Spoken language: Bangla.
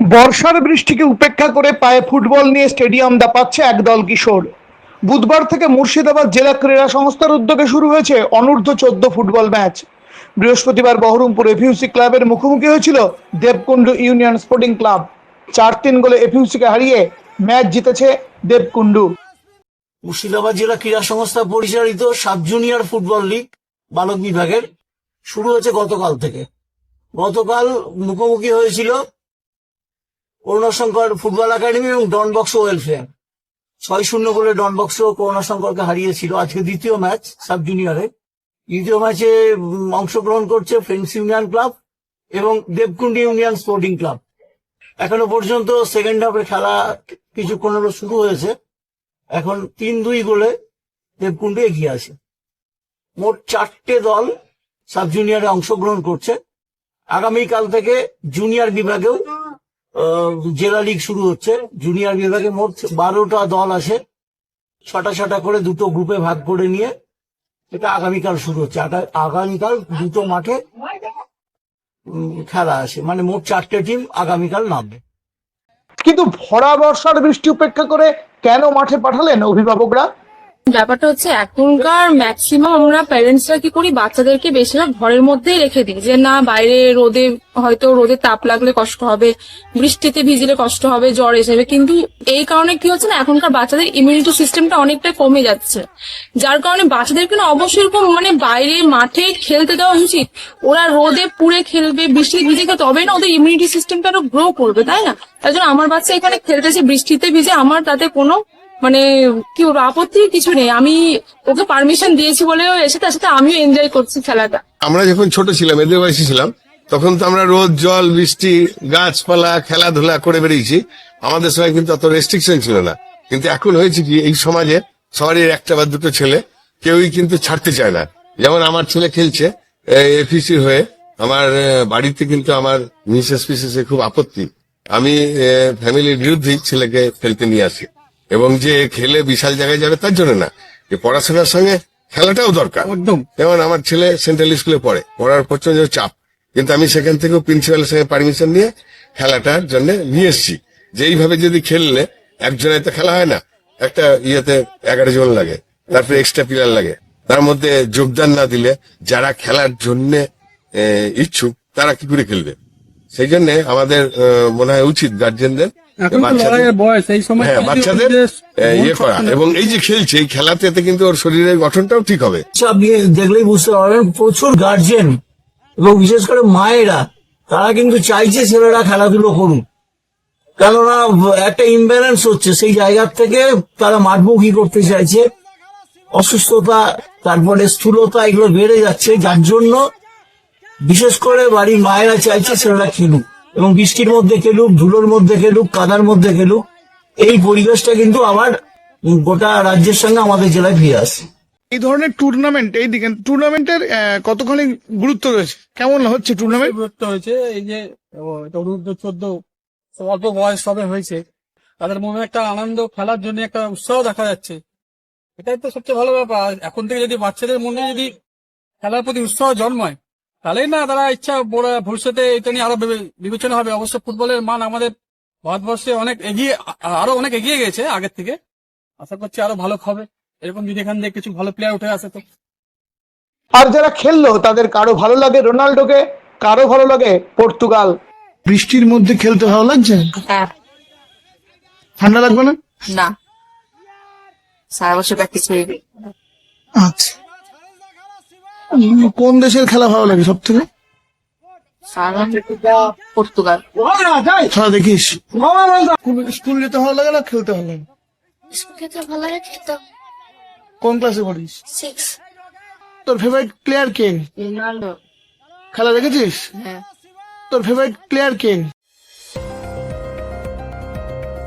বর্ষার বৃষ্টিকে উপেক্ষা করে পায়ে ফুটবল নিয়ে স্টেডিয়াম দাপাচ্ছে একদল কিশোর। বুধবার থেকে মুর্শিদাবাদ জেলা ক্রীড়া সংস্থার উদ্যোগে শুরু হয়েছে অনূর্ধ্ব চোদ্দ ফুটবল ম্যাচ। বৃহস্পতিবার বহরমপুর এফিউসি ক্লাবের মুখোমুখি হয়েছিল দেবকুণ্ডু ইউনিয়ন স্পোর্টিং ক্লাব। চার তিন গোলে এফিউসিকে হারিয়ে ম্যাচ জিতেছে দেবকুণ্ডু। মুর্শিদাবাদ জেলা ক্রীড়া সংস্থা পরিচালিত সাব জুনিয়র ফুটবল লিগ, বালক বিভাগের, শুরু হয়েছে গতকাল থেকে। গতকাল মুখোমুখি হয়েছিল করুণাশঙ্কর ফুটবল একাডেমি এবং ডন ডনবক্স ওয়েলফেয়ার। ছয় শূন্য গোলে ডনবক্স করুণাশঙ্করকে হারিয়েছিল আজকে দ্বিতীয় ম্যাচ সাব জুনিয়রে। দ্বিতীয় ম্যাচে অংশগ্রহণ করছে ফ্রেন্ডস ইউনিয়ন ক্লাব এবং দেবকুন্ডি ইউনিয়ন স্পোর্টিং ক্লাব। এখনও পর্যন্ত সেকেন্ড হাফের খেলা কিছুক্ষণ হলো শুরু হয়েছে। এখন তিন দুই গোলে দেবকুণ্ডে এগিয়ে আছে। মোট চারটে দল সাব জুনিয়রে অংশগ্রহণ করছে। আগামীকাল থেকে জুনিয়র বিভাগেও জেলা লিগ শুরু হচ্ছে। জুনিয়র বিভাগে মোট বারোটা দল আসে। ছটা ছটা করে দুটো গ্রুপে ভাগ করে নিয়ে এটা আগামীকাল শুরু হচ্ছে। আগা- আগামীকাল দুটো মাঠে খেলা আছে মানে মোট চারটে টিম আগামীকাল নামবে। কিন্তু ভরা বর্ষার বৃষ্টি উপেক্ষা করে কেন মাঠে পাঠালেন অভিভাবকরা? ব্যাপারটা হচ্ছে, এখনকার ম্যাক্সিমাম আমরা প্যারেন্টসরা কি করি? বাচ্চাদেরকে বেশিরভাগ ঘরের মধ্যেই রেখে দিই। যে না, বাইরে রোদে হয়তো রোদে তাপ লাগলে কষ্ট হবে, বৃষ্টিতে ভিজলে কষ্ট হবে, জ্বর এসে কিন্তু এই কারণে কি হচ্ছে না, এখনকার বাচ্চাদের ইমিউনিটি সিস্টেমটা অনেকটা কমে যাচ্ছে। যার কারণে বাচ্চাদেরকে না অবশ্যই এরকম মানে বাইরে মাঠে খেলতে দেওয়া উচিত। ওরা রোদে পুড়ে খেলবে, বৃষ্টি ভিজে তবে না ওদের ইমিউনিটি সিস্টেমটা আরও গ্রো করবে, তাই না? তাই জন্য আমার বাচ্চা এখানে খেলতেছে, বৃষ্টিতে ভিজে, আমার তাতে কোনো মানে কি বলব, আপত্তি কিছু নেই। আমি ওকে পারমিশন দিয়েছি বলেও এসে তার সাথে আমিও এনজয় করছি খেলাটা। আমরা যখন ছোট ছিলাম, এদের বয়সী ছিলাম, তখন তো আমরা রোদ, জল, বৃষ্টি, গাছপালা, খেলাধুলা করে বেরিয়েছি। আমাদের সময় কিন্তু অত রেস্ট্রিকশন ছিল না। কিন্তু এখন হয়েছে কি, এই সমাজে সবারই একটা বা দুটো ছেলে, কেউই কিন্তু ছাড়তে চায় না। যেমন আমার ছেলে খেলছে এফিসি হয়ে। আমার বাড়িতে কিন্তু আমার মিসেস ফিসেসে খুব আপত্তি। আমি ফ্যামিলির বিরুদ্ধেই ছেলেকে খেলতে নিয়ে আসি। এবং যে খেলে বিশাল জায়গায় যাবে তার জন্য না। যে পড়াশোনার সঙ্গে খেলাটাও দরকার। একদম। যেমন আমার ছেলে সেন্ট্রাল স্কুলে পড়ে পড়ার প্রচণ্ড চাপ। কিন্তু আমি সেখান থেকেও প্রিন্সিপালের সঙ্গে পারমিশন নিয়ে খেলাটার জন্য নিয়ে এসেছি। যে এইভাবে যদি খেললে একজনের তো খেলা হয় না একটা ইয়েতে এগারো জন লাগে তারপরে এক্সট্রা প্লেয়ার লাগে। তার মধ্যে যোগদান না দিলে যারা খেলার জন্য ইচ্ছুক তারা কি করে খেলবে? সেই জন্য আমাদের আহ, মনে হয় উচিত গার্জেনদের হ্যাঁ বাচ্চাদের ইয়ে করা। এবং এই যে খেলছে এই খেলাতে কিন্তু ওর শরীরের গঠনটাও ঠিক হবে। আচ্ছা, আপনি দেখলেই বুঝতে পারবেন প্রচুর গার্জেন এবং বিশেষ করে মায়েরা তারা কিন্তু চাইছে ছেলেরা খেলাধুলো করুক। কেননা একটা ইমব্যালেন্স হচ্ছে সেই জায়গার থেকে তারা মাঠমুখী করতে চাইছে। অসুস্থতা তারপরে স্থূলতা এগুলো বেড়ে যাচ্ছে যার জন্য বিশেষ করে বাড়ির মায়েরা চাইছে ছেলেরা খেলুক এবং বৃষ্টির মধ্যে খেলুক ধুলোর মধ্যে খেলুক কাদার মধ্যে খেলুক এই পরিবেশটা কিন্তু আবার গোটা রাজ্যের সঙ্গে আমাদের জেলায় ফিরে আসে। এই ধরনের টুর্নামেন্ট এই দিকে টুর্নামেন্টের কতখানি গুরুত্ব রয়েছে? কেমন হচ্ছে টুর্নামেন্ট বিরক্ত হয়েছে এই যে অনূর্ধ্ব চোদ্দ অল্প বয়স সবে হয়েছে তাদের মনে একটা আনন্দ খেলার জন্য একটা উৎসাহ দেখা যাচ্ছে। এটাই তো সবচেয়ে ভালো ব্যাপার। এখন থেকে যদি বাচ্চাদের মনে যদি খেলার প্রতি উৎসাহ জন্মায় তাহলেই না তারা ইচ্ছা ভবিষ্যতে এটা নিয়ে আরও বিবে- বিবেচনা হবে। অবশ্য ফুটবলের মান আমাদের ভারতবর্ষে অনেক এগিয়ে আরও অনেক এগিয়ে গেছে আগের থেকে। আশা করছি আরও ভালো হবে। এরকম যদি এখান থেকে কিছু ভালো প্লেয়ার উঠে আসে তো। আর যারা খেললো তাদের কারও ভালো লাগে রোনাল্ডোকে কারও ভালো লাগে পর্তুগাল। বৃষ্টির মধ্যে খেলতে ভালো লাগছে? হ্যাঁ ঠান্ডা লাগবে না? না। সারা বছর প্র্যাকটিস করি আচ্ছা। কোন দেশের খেলা ভালো লাগে সব থেকে পর্তুগাল। খেলা দেখিস। স্কুল- স্কুল যেতে ভালো লাগে না খেলতে ভালো লাগে? খেতে ভালো লাগে খেতে কোন ক্লাসে পড়িস? সিক্স তোর ফেভারিট প্লেয়ার কে? রোনাল্ডো। খেলা দেখেছিস? হ্যাঁ। তোর ফেভারিট প্লেয়ার কে?